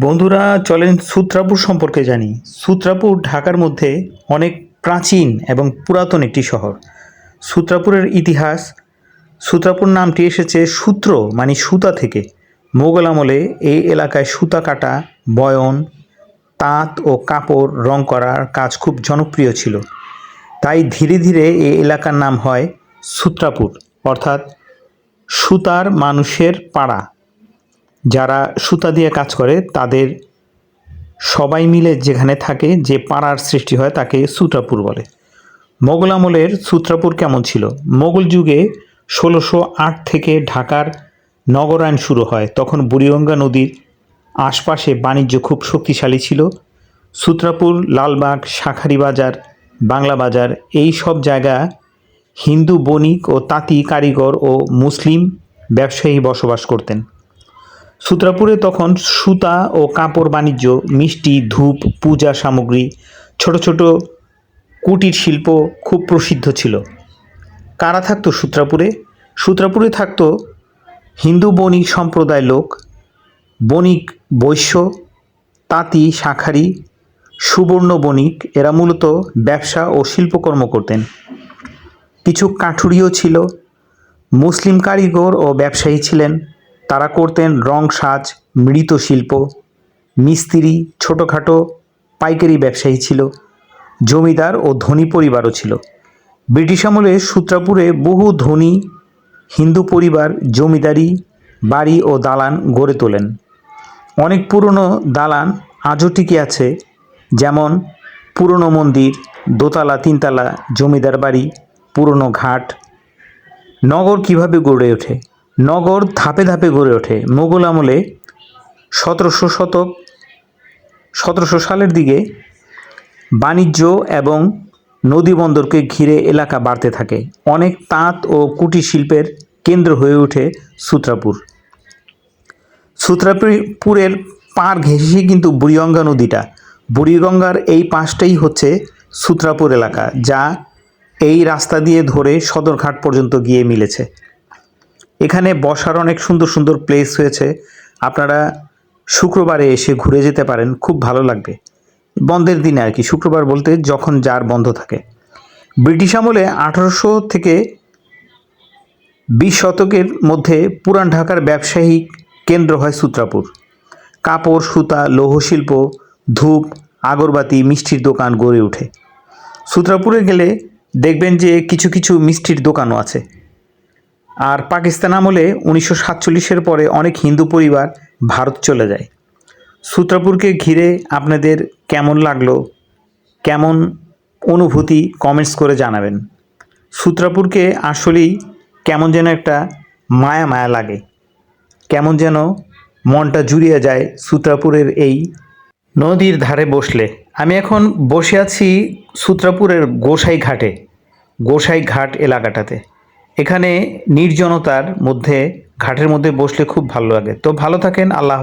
বন্ধুরা, চলেন সূত্রাপুর সম্পর্কে জানি। সূত্রাপুর ঢাকার মধ্যে অনেক প্রাচীন এবং পুরাতন একটি শহর। সূত্রাপুরের ইতিহাস, সূত্রাপুর নামটি এসেছে সূত্র মানে সুতা থেকে। মোগল আমলে এই এলাকায় সুতা কাটা, বয়ন, তাঁত ও কাপড় রং করার কাজ খুব জনপ্রিয় ছিল। তাই ধীরে ধীরে এই এলাকার নাম হয় সূত্রাপুর, অর্থাৎ সুতার মানুষের পাড়া। যারা সুতা দিয়ে কাজ করে, তাদের সবাই মিলে যেখানে থাকে, যে পাড়ার সৃষ্টি হয়, তাকে সূত্রাপুর বলে। মোগল আমলের সূত্রাপুর কেমন ছিল? মোগল যুগে ষোলোশো আট থেকে ঢাকার নগরায়ণ শুরু হয়। তখন বুড়িগঙ্গা নদীর আশপাশে বাণিজ্য খুব শক্তিশালী ছিল। সূত্রাপুর, লালবাগ, শাখারি বাজার, বাংলা বাজার, এই সব জায়গা হিন্দু বণিক ও তাঁতি কারিগর ও মুসলিম ব্যবসায়ী বসবাস করতেন। সূত্রাপুরে তখন সুতা ও কাপড় বাণিজ্য, মিষ্টি, ধূপ, পূজা সামগ্রী, ছোট ছোট কুটির শিল্প খুব প্রসিদ্ধ ছিল। কারা থাকতো সূত্রাপুরে? সূত্রাপুরে থাকতো হিন্দু বণিক সম্প্রদায় লোক, বণিক বৈশ্য, তাঁতি, শাখারি, সুবর্ণ বণিক। এরা মূলত ব্যবসা ও শিল্পকর্ম করতেন। কিছু কাঠুরিও ছিল। মুসলিম কারিগর ও ব্যবসায়ী ছিলেন। তারা করতেন রং সাজ, মৃত শিল্প। মিস্ত্রি ছোটোখাটো পাইকারি ব্যবসায়ী ছিল, জমিদার ও ধনী পরিবারও ছিল। ব্রিটিশ আমলে সূত্রাপুরে বহু ধনী হিন্দু পরিবার, জমিদারি, বাড়ি ও দালান গড়ে তোলেন। অনেক পুরনো দালান আজও টিকে আছে, যেমন পুরনো মন্দির, দোতলা, তিনতলা, জমিদার বাড়ি, পুরনো ঘাট। নগর কীভাবে গড়ে ওঠে? নগর ধাপে ধাপে গড়ে ওঠে। মোগল আমলে সতেরোশো শতক সতেরোশো সালের দিকে বাণিজ্য এবং নদী বন্দরকে ঘিরে এলাকা বাড়তে থাকে। অনেক তাঁত ও কুটির শিল্পের কেন্দ্র হয়ে ওঠে সূত্রাপুর। সূত্রাপুরের পার ঘেঁষে কিন্তু বুড়িগঙ্গা নদীটা। বুড়িগঙ্গার এই পাশটাই হচ্ছে সূত্রাপুর এলাকা, যা এই রাস্তা দিয়ে ধরে সদরঘাট পর্যন্ত গিয়ে মিলেছে। এখানে বসার অনেক সুন্দর সুন্দর প্লেস হয়েছে। আপনারা শুক্রবারে এসে ঘুরে যেতে পারেন, খুব ভালো লাগবে। বন্ধের দিনে আর কি, শুক্রবার বলতে যখন যার বন্ধ থাকে। ব্রিটিশ আমলে আঠারোশো থেকে বিশ শতকের মধ্যে পুরান ঢাকার ব্যবসায়িক কেন্দ্র হয় সূত্রাপুর। কাপড়, সুতা লৌহশিল্প ধূপ, আগরবাতি, মিষ্টির দোকান গড়ে ওঠে। সূত্রাপুরে গেলে দেখবেন যে কিছু কিছু মিষ্টির দোকানও আছে। আর পাকিস্তান আমলে উনিশশো সাতচল্লিশের পরে অনেক হিন্দু পরিবার ভারত চলে যায়। সূত্রাপুরকে ঘিরে আপনাদের কেমন লাগল, কেমন অনুভূতি কমেন্টস করে জানাবেন। সূত্রাপুরকে আসলেই কেমন যেন একটা মায়া মায়া লাগে। কেমন যেন মনটা জুড়িয়ে যায় সূত্রাপুরের এই নদীর ধারে বসলে। আমি এখন বসে আছি সূত্রাপুরের গোসাই ঘাটে গোসাই ঘাট এলাকাটাতে। এখানে নির্জনতার মধ্যে ঘাটের মধ্যে বসলে খুব ভালো লাগে। তো ভালো থাকেন আল্লাহ